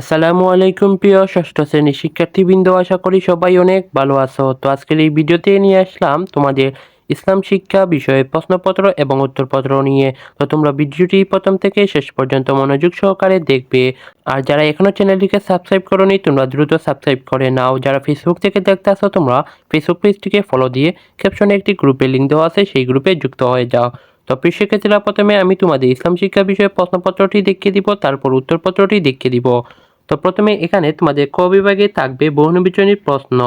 আসসালামু আলাইকুম প্রিয় ষষ্ঠ শ্রেণির শিক্ষার্থীবৃন্দ, আশা করি সবাই অনেক ভালো আছো। তো আজকের এই ভিডিওতে নিয়ে আসলাম তোমাদের ইসলাম শিক্ষা বিষয়ে প্রশ্নপত্র এবং উত্তরপত্র নিয়ে। তো তোমরা ভিডিওটি প্রথম থেকে শেষ পর্যন্ত মনোযোগ সহকারে দেখবে। আর যারা এখনও চ্যানেলটিকে সাবস্ক্রাইব করোনি, তোমরা দ্রুত সাবস্ক্রাইব করে নাও। যারা ফেসবুক থেকে দেখতে আসো, তোমরা ফেসবুক পেজটিকে ফলো দিয়ে ক্যাপশনে একটি গ্রুপে লিঙ্ক দেওয়া আছে, সেই গ্রুপে যুক্ত হয়ে যাও। তো শিক্ষার্থীরা, প্রথমে আমি তোমাদের ইসলাম শিক্ষা বিষয়ে প্রশ্নপত্রটি দেখিয়ে দিব, তারপর উত্তরপত্রটি দেখিয়ে দিব। তো প্রথমে এখানে তোমাদের ক বিভাগে থাকবে বহুনির্বাচনী প্রশ্ন।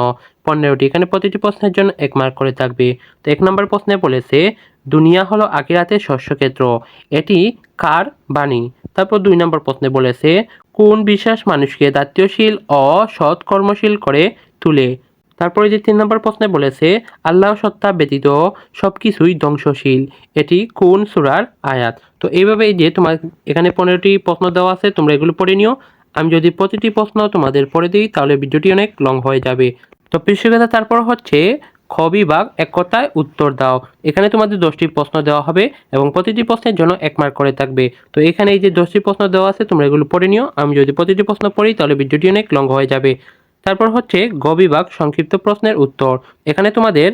পনেরোটি, এখানে প্রতিটি প্রশ্নের জন্য এক মার্ক করে থাকবে। তো এক নম্বর প্রশ্নে বলেছে, দুনিয়া হলো আকিরাতের শস্যক্ষেত্র এটি কার বাণী? তারপর দুই নম্বর প্রশ্নে বলেছে, কোন বিশ্বাস মানুষকে দায়িত্বশীল ও সৎ কর্মশীল করে তুলে? তারপরে যে তিন নম্বর প্রশ্নে বলেছে, আল্লাহ সত্তা ব্যতীত সব কিছুই ধ্বংসশীল। এটি কোন সুরার আয়াত? তো এইভাবে যে তোমার এখানে পনেরোটি প্রশ্ন দেওয়া আছে, তোমরা এগুলো পড়ে নিও। আমি যদি প্রতিটি প্রশ্ন তোমাদের পড়ে দিই, তাহলে ভিডিওটি অনেক লং হয়ে যাবে। তো পৃষ্ঠকথা তারপর হচ্ছে, খ বিভাগ এক কথায় উত্তর দাও। এখানে তোমাদের দশটি প্রশ্ন দেওয়া হবে এবং প্রতিটি প্রশ্নের জন্য এক মার্ক করে থাকবে। তো এখানে এই যে দশটি প্রশ্ন দেওয়া আছে, তোমরা এগুলো পড়ে নিও। আমি যদি প্রতিটি প্রশ্ন পড়ি, তাহলে ভিডিওটি অনেক লং হয়ে যাবে। তারপর হচ্ছে, গ বিভাগ সংক্ষিপ্ত প্রশ্নের উত্তর। এখানে তোমাদের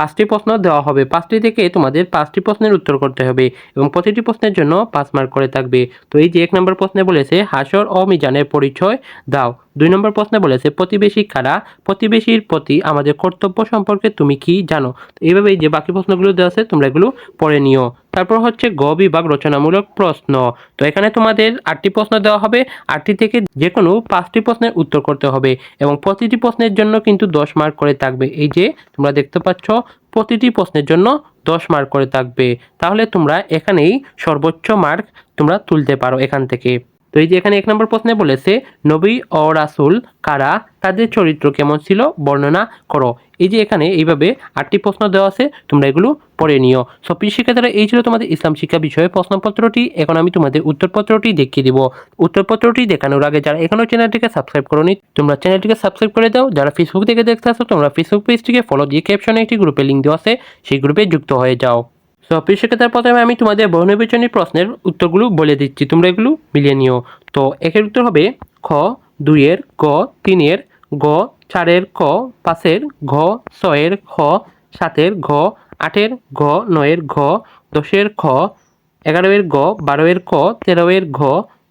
পাঁচটি প্রশ্ন দেওয়া হবে। পাঁচটি থেকে তোমাদের পাঁচটি প্রশ্নের উত্তর করতে হবে এবং প্রতিটি প্রশ্নের জন্য পাঁচ মার্ক করে থাকবে। তো এই যে এক নম্বর প্রশ্নে বলেছে, হাসর ও মিজানের পরিচয় দাও। দুই নম্বর প্রশ্নে বলেছে, প্রতিবেশী কারা প্রতিবেশীর প্রতি আমাদের কর্তব্য সম্পর্কে তুমি কি জানো? তো এইভাবে যে বাকি প্রশ্নগুলো দেওয়া আছে, তোমরা এগুলো পড়ে নিও। তারপর হচ্ছে গ বিভাগ রচনামূলক প্রশ্ন। তো এখানে তোমাদের আটটি প্রশ্ন দেওয়া হবে। আটটি থেকে যে কোনো পাঁচটি প্রশ্নের উত্তর করতে হবে এবং প্রতিটি প্রশ্নের জন্য কিন্তু দশ মার্ক করে থাকবে। এই যে তোমরা দেখতে পাচ্ছ, প্রতিটি প্রশ্নের জন্য দশ মার্ক করে থাকবে। তাহলে তোমরা এখানেই সর্বোচ্চ মার্ক তোমরা তুলতে পারো এখান থেকে। তো এই যে এখানে এক নম্বর প্রশ্নে বলেছে, নবী ও রাসুল কারা? তাদের চরিত্র কেমন ছিল? বর্ণনা করো। এই যে এখানে এইভাবে আটটি প্রশ্ন দেওয়া আছে, তোমরা এগুলো পড়ে নিও। সব শিক্ষার্থীরা, এই ছিল তোমাদের ইসলাম শিক্ষা বিষয়ে প্রশ্নপত্রটি। এখন আমি তোমাদের উত্তরপত্রটি দেখিয়ে দিব। উত্তরপত্রটি দেখানোর আগে যারা এখনও চ্যানেলটিকে সাবস্ক্রাইব করোনি, তোমরা চ্যানেলটিকে সাবস্ক্রাইব করে দাও। যারা ফেসবুক থেকে দেখতে আসো, তোমরা ফেসবুক পেজটিকে ফলো দিয়ে ক্যাপশনে একটি গ্রুপে লিঙ্ক দেওয়া আছে, সেই গ্রুপে যুক্ত হয়ে যাও। তো প্রিয় প্রথমে আমি তোমাদের বহুনির্বাচনী প্রশ্নের উত্তরগুলো বলে দিচ্ছি। তোমরা এগুলো মিলিয়ে নিও। তো, একের উত্তর হবে খ, দুইয়ের গ, তিনের গ, চারের ক, পাঁচের ঘ, ছয়ের খ, সাতের ঘ, আটের ঘ, নয়ের ঘ, দশের খ, এগারোয়ের গ বারোয়ের ক, তেরোয়ের ঘ,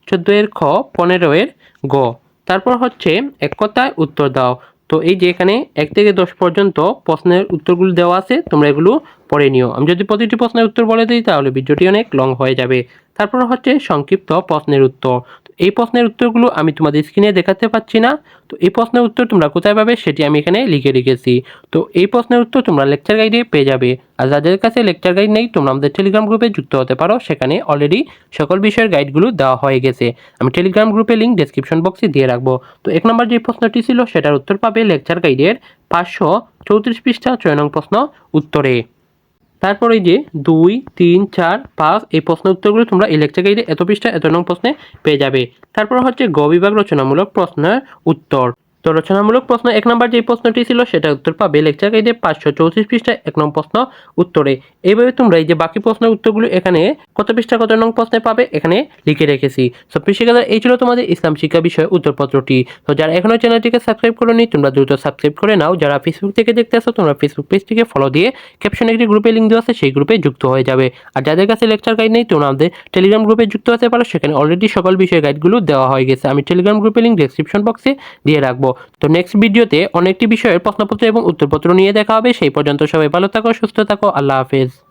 চোদ্দোয়ের খ, পনেরোয়ের গ তারপর হচ্ছে এক কথায় উত্তর দাও। তো এই যে এখানে এক থেকে দশ পর্যন্ত প্রশ্নের উত্তরগুলো দেওয়া আছে, তোমরা এগুলো পড়ে নিও। আমি যদি প্রতিটি প্রশ্নের উত্তর বলে দিই, তাহলে ভিডিওটি অনেক লং হয়ে যাবে। তারপর হচ্ছে সংক্ষিপ্ত প্রশ্নের উত্তর। এই প্রশ্নের উত্তরগুলো আমি তোমাদের স্ক্রিনে দেখাতে পাচ্ছি না। তো এই প্রশ্নের উত্তর তোমরা কোথায় পাবে সেটি আমি এখানে লিখে রেখেছি। তো এই প্রশ্নের উত্তর তোমরা লেকচার গাইডে পেয়ে যাবে। আর যাদের কাছে লেকচার গাইড নেই, তোমরা আমাদের টেলিগ্রাম গ্রুপে যুক্ত হতে পারো। সেখানে অলরেডি সকল বিষয়ের গাইডগুলো দেওয়া হয়ে গেছে। আমি টেলিগ্রাম গ্রুপে লিঙ্ক ডেসক্রিপশন বক্সে দিয়ে রাখব। তো এক নম্বর যে প্রশ্নটি ছিল, সেটার উত্তর পাবে লেকচার গাইডের পাঁচশো চৌত্রিশ পৃষ্ঠা ছয় নং প্রশ্ন উত্তরে। তারপরে যে দুই, তিন, চার, পাঁচ, এই প্রশ্ন উত্তরগুলো তোমরা গাইডে এত পৃষ্ঠা এত নং প্রশ্নে পেয়ে যাবে। তারপর হচ্ছে গ বিভাগ রচনামূলক প্রশ্নের উত্তর। তো রচনামূলক প্রশ্ন, এক নম্বর যে প্রশ্নটি ছিল সেটা উত্তর পাবে লেকচার গাইডে পাঁচশো চৌত্রিশ পৃষ্ঠা এক নং প্রশ্ন উত্তরে। এইভাবে তোমরা এই যে বাকি প্রশ্নের উত্তরগুলো এখানে কত পৃষ্ঠা, কত নং প্রশ্নে পাবে, এখানে লিখে রেখেছি। সব শিক্ষার্থীরা, এই ছিল তোমাদের ইসলাম শিক্ষা বিষয়ে উত্তরপত্রটি। তো যারা এখনও চ্যানেলটিকে সাবস্ক্রাইব করোনি, তোমরা দ্রুত সাবস্ক্রাইব করে নাও। যারা ফেসবুক থেকে দেখতে আসো, তোমরা ফেসবুক পেজটিকে ফলো দিয়ে ক্যাপশনে একটি গ্রুপে লিঙ্ক দেওয়া আছে, সেই গ্রুপে যুক্ত হয়ে যাবে। আর যাদের কাছে লেকচার গাইড নেই, তোমরা আমাদের টেলিগ্রাম গ্রুপে যুক্ত হতে পারো, সেখানে অলরেডি সকল বিষয়ের গাইডগুলো দেওয়া হয়ে গেছে। আমি টেলিগ্রাম গ্রুপে লিঙ্ক ডেসক্রিপশন বক্সে দিয়ে রাখব। তো নেক্সট ভিডিওতে অনেকটি বিষয়ের প্রশ্নপত্র এবং উত্তরপত্র নিয়ে দেখা হবে। সেই পর্যন্ত সবাই ভালো থাকো, সুস্থ থাকো, আল্লাহ হাফেজ।